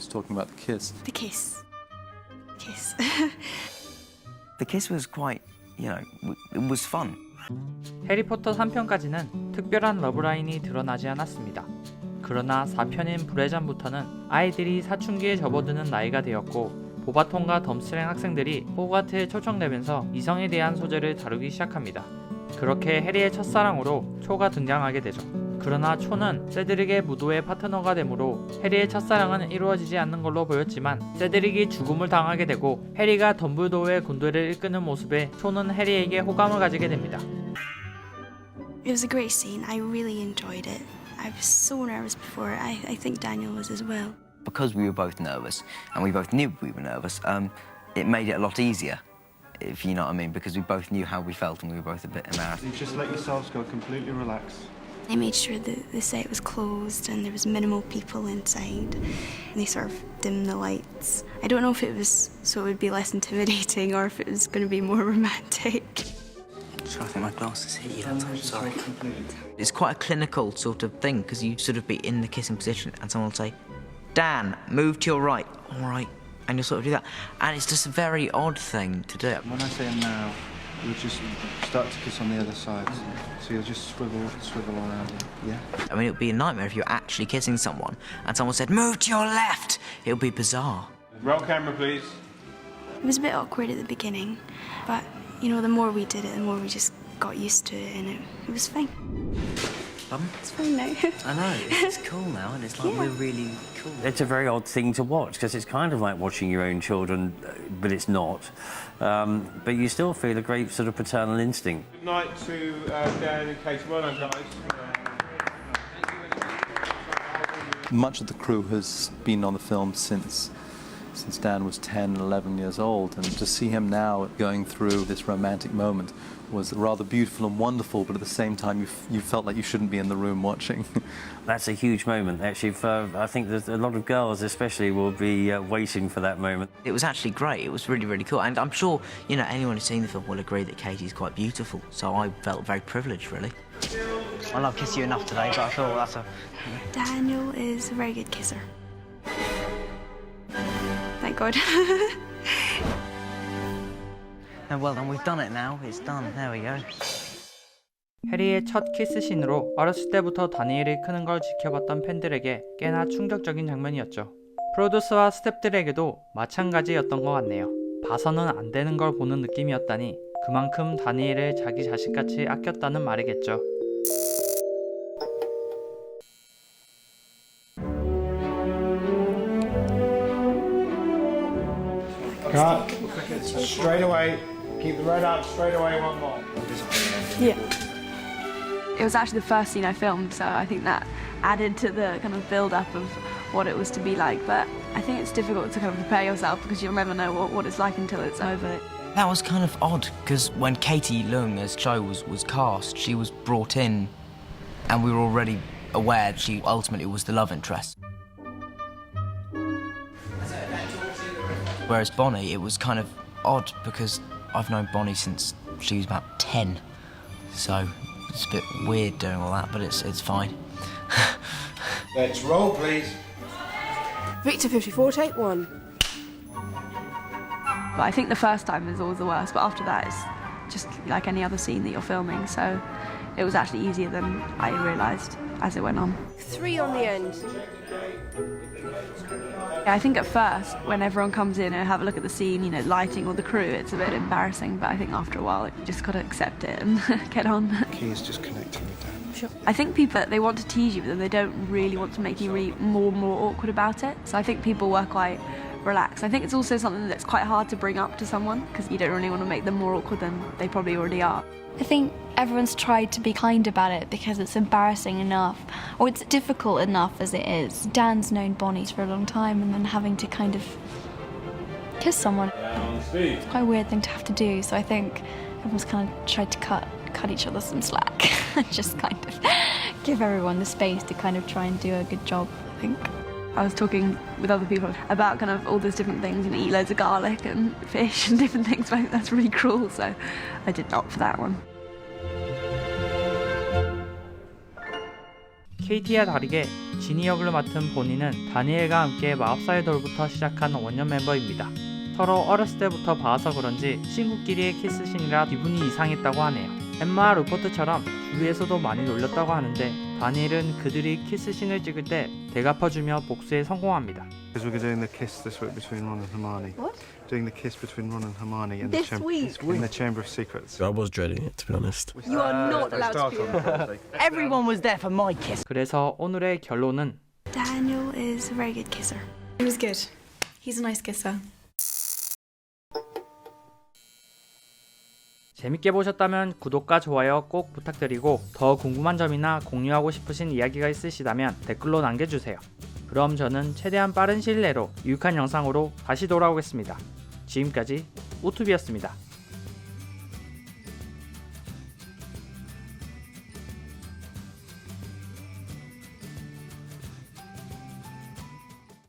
was talking about the kiss. The kiss. Kiss. The kiss was quite, you know, it was fun. 해리포터 3편까지는 특별한 러브라인이 드러나지 않았습니다. 그러나 4편인 불의 잔부터는 아이들이 사춘기에 접어드는 나이가 되었고 보바톤과 덤스랭 학생들이 호가트에 초청되면서 이성에 대한 소재를 다루기 시작합니다. 그렇게 해리의 첫사랑으로 초가 등장하게 되죠. 그러나 초는 세드릭의 무도의 파트너가 되므로 해리의 첫사랑은 이루어지지 않는 걸로 보였지만 세드릭이 죽음을 당하게 되고 해리가 덤블도어의 군대를 이끄는 모습에 초는 해리에게 호감을 가지게 됩니다. it was a great scene. I really enjoyed it. I was so nervous before. I, I think Daniel was as well. Because we were both nervous, and we both knew we were nervous, um, it made it a lot easier, if you know what I mean, because we both knew how we felt and we were both a bit embarrassed. You just let yourselves go completely relax. I made sure that the set was closed and there was minimal people inside. And they sort of dimmed the lights. I don't know if it was so it would be less intimidating or if it was going to be more romantic. So I think my glasses hit you that time, sorry. Completely. It's quite a clinical sort of thing, because you sort of be in the kissing position and someone will say, Dan, move to your right. All right. And you'll sort of do that. And it's just a very odd thing to do. When I say now, you'll just start to kiss on the other side. So you'll just swivel, swivel around. Yeah. I mean, it would be a nightmare if you're actually kissing someone and someone said, move to your left. It would be bizarre. Roll camera, please. It was a bit awkward at the beginning, but you know, the more we did it, the more we just got used to it and it, it was fine. Pardon? It's fine now. I know, it's cool now, and it's like we're really cool. It's a very odd thing to watch because it's kind of like watching your own children, uh, but it's not. Um, but you still feel a great sort of paternal instinct. Good night to uh, Dan and Katie. Well done, guys. Much of the crew has been on the film since since Dan was 10 and 11 years old, and to see him now going through this romantic moment was rather beautiful and wonderful, but at the same time, you, f- you felt like you shouldn't be in the room watching. That's a huge moment, actually. For I think that a lot of girls, especially, will be uh, waiting for that moment. It was actually great. It was really, really cool. And I'm sure, you know, anyone who's seen the film will agree that Katie's quite beautiful. So I felt very privileged, really. Well, I've kissed you enough today, but I thought that's a. Daniel is a very good kisser. God. No, well done. We've done it now. It's done. There we go. 해리의 첫 키스신으로 어렸을 때부터 다니엘이 크는 걸 지켜봤던 팬들에게 꽤나 충격적인 장면이었죠. 프로듀스와 스탭들에게도 마찬가지였던 것 같네요. 봐서는 안 되는 걸 보는 느낌이었다니 그만큼 다니엘을 자기 자식같이 아꼈다는 말이겠죠. Cut. Straight away. Keep the red up. Straight away. One more. Yeah. It was actually the first scene I filmed, so I think that added to the kind of build up of what it was to be like. But I think it's difficult to kind of prepare yourself because you'll never know what, what it's like until it's over. That was kind of odd because when Katie Leung as Cho was, was cast, she was brought in and we were already aware she ultimately was the love interest. Whereas Bonnie, it was kind of odd because I've known Bonnie since she was about 10. So it's a bit weird doing all that, but it's, it's fine. Let's roll, please. Victor 54, take one. But I think the first time is always the worst, but after that, it's just like any other scene that you're filming. So it was actually easier than I realised as it went on. Three on the end. Yeah, I think at first, when everyone comes in and have a look at the scene, you know, lighting or the crew, it's a bit embarrassing. But I think after a while, you just got to accept it and get on. Key is just connecting with Dan. I think people they want to tease you, but then they don't really want to make you really more and more awkward about it. So I think people were quite relaxed. I think it's also something that's quite hard to bring up to someone because you don't really want to make them more awkward than they probably already are. I think everyone's tried to be kind about it because it's embarrassing enough, or it's difficult enough as it is. Dan's known Bonnie for a long time, and then having to kind of kiss someone. It's quite a weird thing to have to do, so I think everyone's kind of tried to cut cut each other some slack and just kind of give everyone the space to kind of try and do a good job, I think. I was talking with other people about kind of all those different things and eat loads of garlic and fish and different things. I think that's really cruel, so I did opt for that one. KT와 다르게 지니 역을 맡은 보니는 다니엘과 함께 마법사의 돌부터 시작한 원년 멤버입니다. 서로 어렸을 때부터 봐서 그런지 친구끼리의 키스신이라 기분이 이상했다고 하네요. 엠마 루퍼트처럼 주위에서도 많이 놀렸다고 하는데 다니엘은 그들이 키스신을 찍을 때 대갚아주며 복수에 성공합니다. Because we're doing the kiss this week between Ron and Hermione. What? Doing the kiss between Ron and Hermione in the, This cham- week? in the Chamber of Secrets. I was dreading it, to be honest. You are not allowed to be there. Everyone was there for my kiss. 그래서 오늘의 결론은 Daniel is a very good kisser. He was good. He's a nice kisser. 재밌게 보셨다면 구독과 좋아요 꼭 부탁드리고 더 궁금한 점이나 공유하고 싶으신 이야기가 있으시다면 댓글로 남겨주세요. 그럼 저는 최대한 빠른 시일 내로 유익한 영상으로 다시 돌아오겠습니다. 지금까지 우투비였습니다.